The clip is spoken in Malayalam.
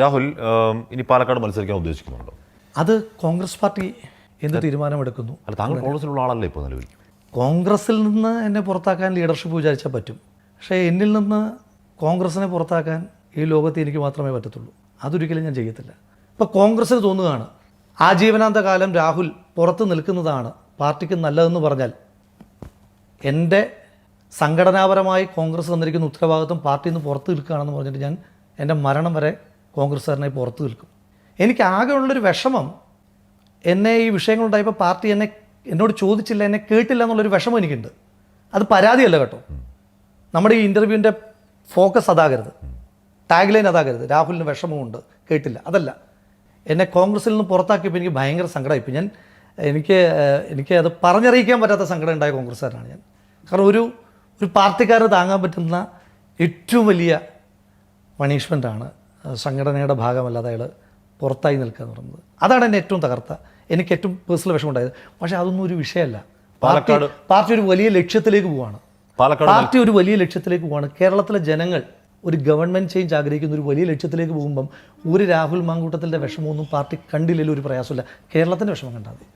രാഹുൽ ഇനി പാലക്കാട് മത്സരിക്കാൻ ഉദ്ദേശിക്കുന്നുണ്ടോ? അത് കോൺഗ്രസ് പാർട്ടി എന്ത് തീരുമാനമെടുക്കുന്നു? അല്ല താങ്കൾ കോൺഗ്രസിലുള്ള ആളല്ലേ ഇപ്പോൾ നിലവിൽ? കോൺഗ്രസിൽ നിന്ന് എന്നെ പുറത്താക്കാൻ ലീഡർഷിപ്പ് വിചാരിച്ചാൽ പറ്റും. പക്ഷേ എന്നിൽ നിന്ന് കോൺഗ്രസിനെ പുറത്താക്കാൻ ഈ ലോകത്ത് എനിക്ക് മാത്രമേ പറ്റത്തുള്ളൂ. അതൊരിക്കലും ഞാൻ ചെയ്യത്തില്ല. ഇപ്പോൾ കോൺഗ്രസ്സിന് തോന്നുകയാണ് ആജീവനാന്ത കാലം രാഹുൽ പുറത്ത് നിൽക്കുന്നതാണ് പാർട്ടിക്ക് നല്ലതെന്ന് പറഞ്ഞാൽ. എന്റെ സംഘടനാപരമായി കോൺഗ്രസ് തന്നിരിക്കുന്ന ഉത്തരവാദിത്വം പാർട്ടിയിൽ നിന്ന് പുറത്ത് നിൽക്കുകയാണെന്ന് പറഞ്ഞിട്ട് ഞാൻ എന്റെ മരണം വരെ കോൺഗ്രസ്സുകാരനെ പുറത്തു നിൽക്കും. എനിക്ക് ആകെ ഉള്ളൊരു വിഷമം എന്നെ ഈ വിഷയങ്ങളുണ്ടായപ്പോൾ പാർട്ടി എന്നെ എന്നോട് ചോദിച്ചില്ല എന്നെ കേട്ടില്ല എന്നുള്ളൊരു വിഷമം എനിക്കുണ്ട്. അത് പരാതിയല്ല കേട്ടോ. നമ്മുടെ ഈ ഇന്റർവ്യൂവിന്റെ ഫോക്കസ് അതാകരുത്. ടാഗ് ലൈൻ അതാകരുത്. രാഹുലിന് വിഷമമുണ്ട് കേട്ടില്ല. അതല്ല. എന്നെ കോൺഗ്രസ്സിൽ നിന്ന് പുറത്താക്കിയപ്പോൾ എനിക്ക് ഭയങ്കര സങ്കടമായിപ്പോൾ ഞാൻ എനിക്ക് എനിക്ക് അത് പറഞ്ഞറിയിക്കാൻ പറ്റാത്ത സങ്കടം ഉണ്ടായ കോൺഗ്രസ്സുകാരനാണ് ഞാൻ. കാരണം ഒരു ഒരു പാർട്ടിക്കാരന് താങ്ങാൻ പറ്റുന്ന ഏറ്റവും വലിയ പണിഷ്മെന്റാണ് സംഘടനയുടെ ഭാഗമല്ല അയാൾ പുറത്തായി നിൽക്കുക എന്ന് പറയുന്നത് അതാണ് എന്നെ ഏറ്റവും തകർത്ത. എനിക്ക് ഏറ്റവും പേഴ്സണൽ വിഷമമുണ്ടായത്. പക്ഷേ അതൊന്നും ഒരു വിഷയമല്ല. പാർട്ടി പാലക്കാട്- പാർട്ടി ഒരു വലിയ ലക്ഷ്യത്തിലേക്ക് പോവാണ്. പാലക്കാട് പാർട്ടി ഒരു വലിയ ലക്ഷ്യത്തിലേക്ക് പോവാണ്. കേരളത്തിലെ ജനങ്ങൾ ഒരു ഗവൺമെന്റ് ചേഞ്ച് ആഗ്രഹിക്കുന്ന ഒരു വലിയ ലക്ഷ്യത്തിലേക്ക് പോകുമ്പം ഒരു രാഹുൽ മാങ്കൂട്ടത്തിന്റെ വിഷമമൊന്നും പാർട്ടി കണ്ടില്ലെങ്കിൽ ഒരു പ്രയാസമില്ല കേരളത്തിന്റെ വിഷമം കണ്ടാൽ മതി.